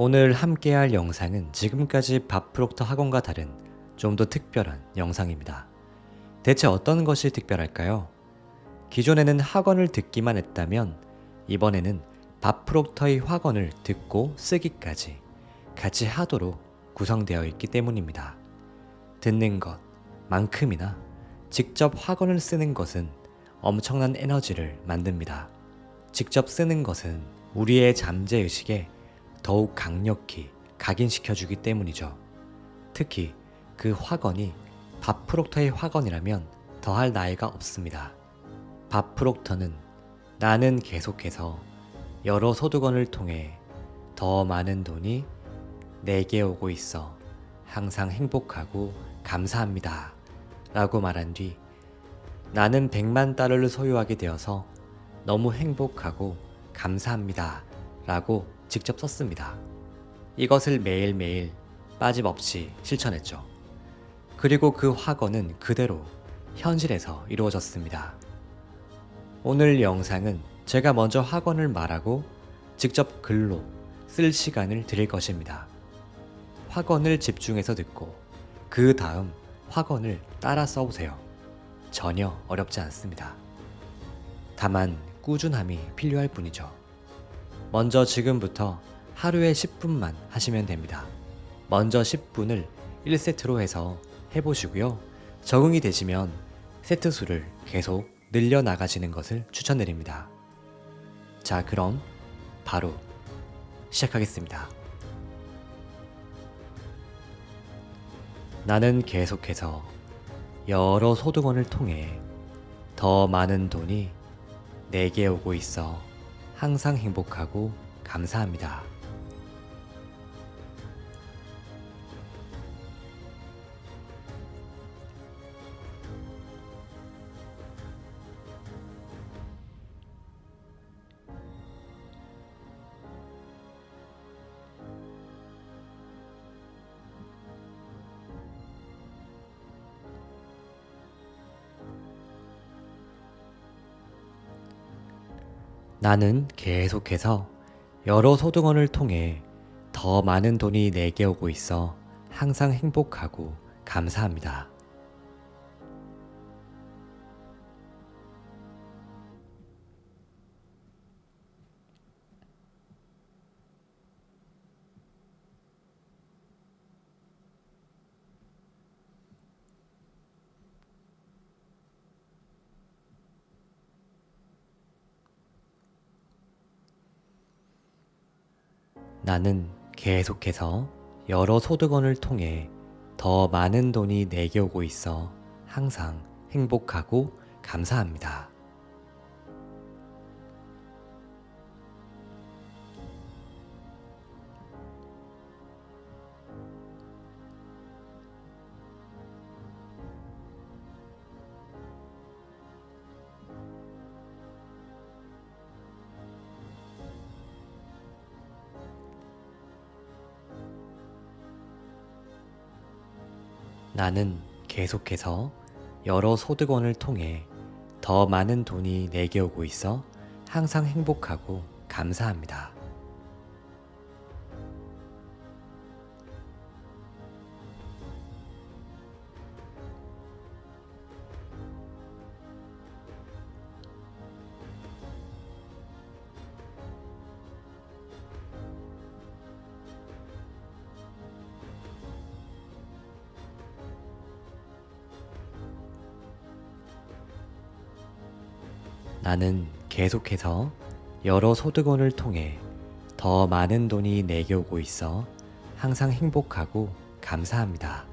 오늘 함께 할 영상은 지금까지 밥프록터 학원과 다른 좀 더 특별한 영상입니다. 대체 어떤 것이 특별할까요? 기존에는 학원을 듣기만 했다면 이번에는 밥프록터의 학원을 듣고 쓰기까지 같이 하도록 구성되어 있기 때문입니다. 듣는 것만큼이나 직접 학원을 쓰는 것은 엄청난 에너지를 만듭니다. 직접 쓰는 것은 우리의 잠재의식에 더욱 강력히 각인시켜주기 때문이죠. 특히 그 학원이 밥프록터의 학원이라면 더할 나위가 없습니다. 밥프록터는 나는 계속해서 여러 소득원을 통해 더 많은 돈이 내게 오고 있어 항상 행복하고 감사합니다. 라고 말한 뒤 나는 100만 달러를 소유하게 되어서 너무 행복하고 감사합니다. 라고 직접 썼습니다. 이것을 매일매일 빠짐없이 실천했죠. 그리고 그 학원은 그대로 현실에서 이루어졌습니다. 오늘 영상은 제가 먼저 학원을 말하고 직접 글로 쓸 시간을 드릴 것입니다. 학원을 집중해서 듣고 그 다음 학원을 따라 써보세요. 전혀 어렵지 않습니다. 다만 꾸준함이 필요할 뿐이죠. 먼저 지금부터 하루에 10분만 하시면 됩니다. 먼저 10분을 1세트로 해서 해보시고요. 적응이 되시면 세트 수를 계속 늘려 나가시는 것을 추천드립니다. 자, 그럼 바로 시작하겠습니다. 나는 계속해서 여러 소득원을 통해 더 많은 돈이 내게 오고 있어 항상 행복하고 감사합니다. 나는 계속해서 여러 소득원을 통해 더 많은 돈이 내게 오고 있어 항상 행복하고 감사합니다. 나는 계속해서 여러 소득원을 통해 더 많은 돈이 내게 오고 있어 항상 행복하고 감사합니다. 나는 계속해서 여러 소득원을 통해 더 많은 돈이 내게 오고 있어 항상 행복하고 감사합니다. 나는 계속해서 여러 소득원을 통해 더 많은 돈이 내게 오고 있어 항상 행복하고 감사합니다.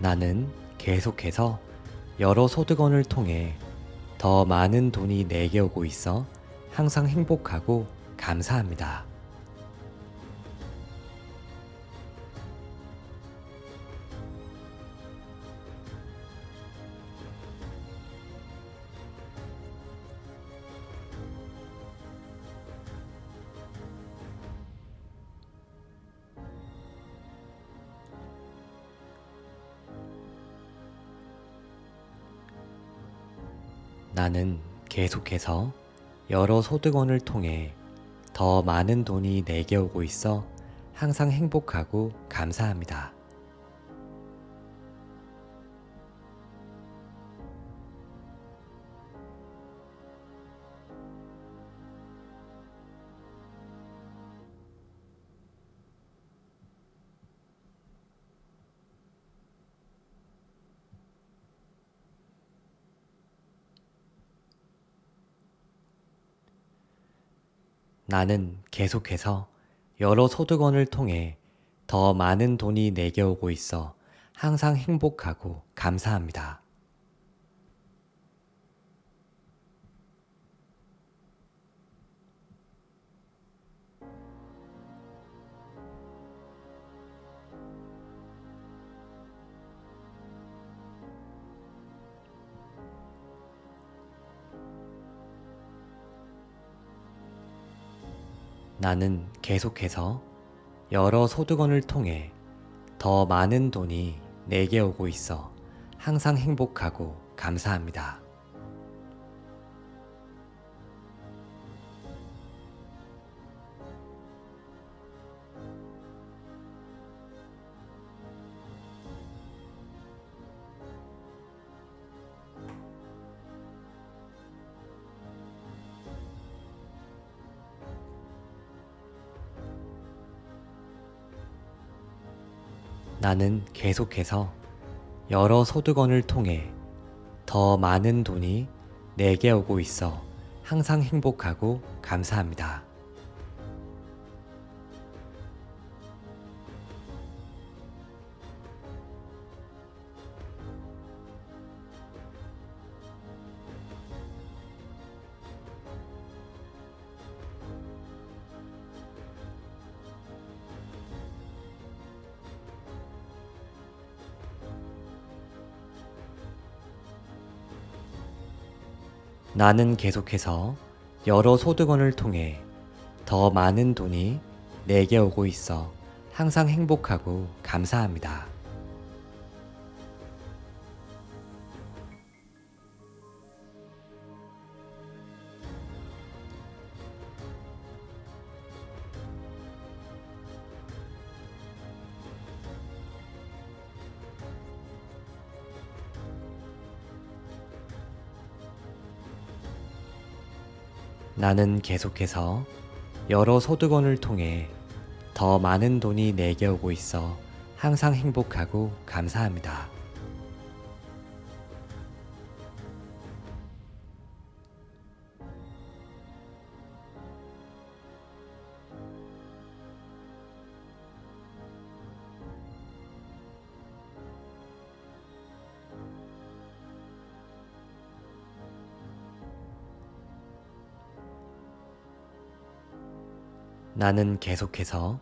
나는 계속해서 여러 소득원을 통해 더 많은 돈이 내게 오고 있어 항상 행복하고 감사합니다. 나는 계속해서 여러 소득원을 통해 더 많은 돈이 내게 오고 있어 항상 행복하고 감사합니다. 나는 계속해서 여러 소득원을 통해 더 많은 돈이 내게 오고 있어 항상 행복하고 감사합니다. 나는 계속해서 여러 소득원을 통해 더 많은 돈이 내게 오고 있어 항상 행복하고 감사합니다. 나는 계속해서 여러 소득원을 통해 더 많은 돈이 내게 오고 있어 항상 행복하고 감사합니다. 나는 계속해서 여러 소득원을 통해 더 많은 돈이 내게 오고 있어 항상 행복하고 감사합니다. 나는 계속해서 여러 소득원을 통해 더 많은 돈이 내게 오고 있어 항상 행복하고 감사합니다. 나는 계속해서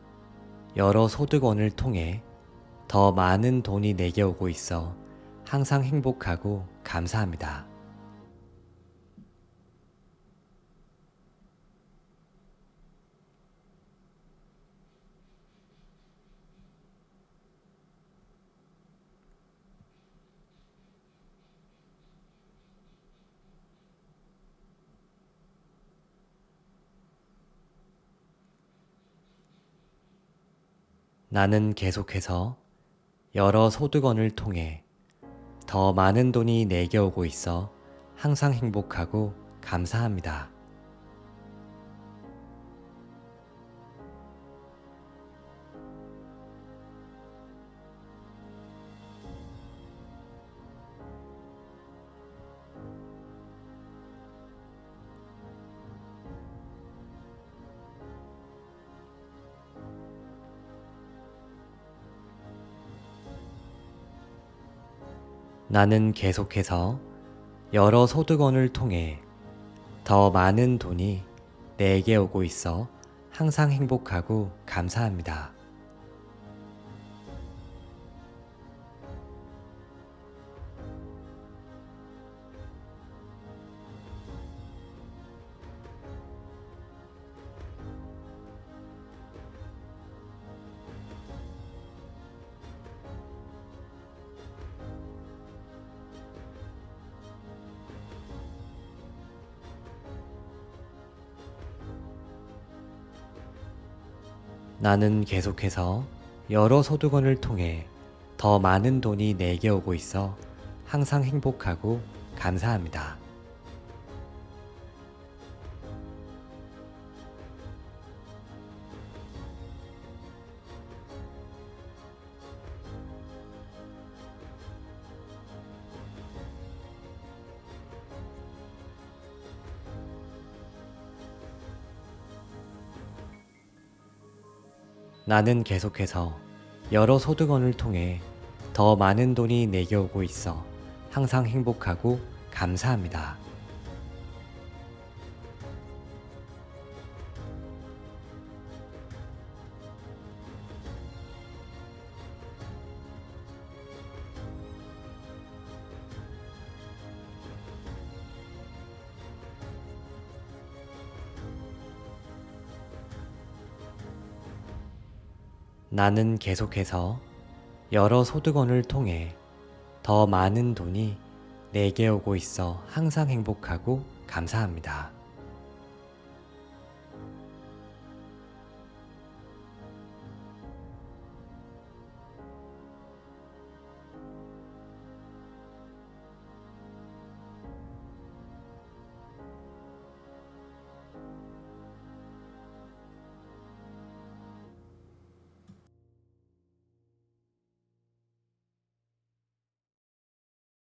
여러 소득원을 통해 더 많은 돈이 내게 오고 있어 항상 행복하고 감사합니다. 나는 계속해서 여러 소득원을 통해 더 많은 돈이 내게 오고 있어 항상 행복하고 감사합니다. 나는 계속해서 여러 소득원을 통해 더 많은 돈이 내게 오고 있어 항상 행복하고 감사합니다. 나는 계속해서 여러 소득원을 통해 더 많은 돈이 내게 오고 있어 항상 행복하고 감사합니다. 나는 계속해서 여러 소득원을 통해 더 많은 돈이 내게 오고 있어 항상 행복하고 감사합니다. 나는 계속해서 여러 소득원을 통해 더 많은 돈이 내게 오고 있어 항상 행복하고 감사합니다.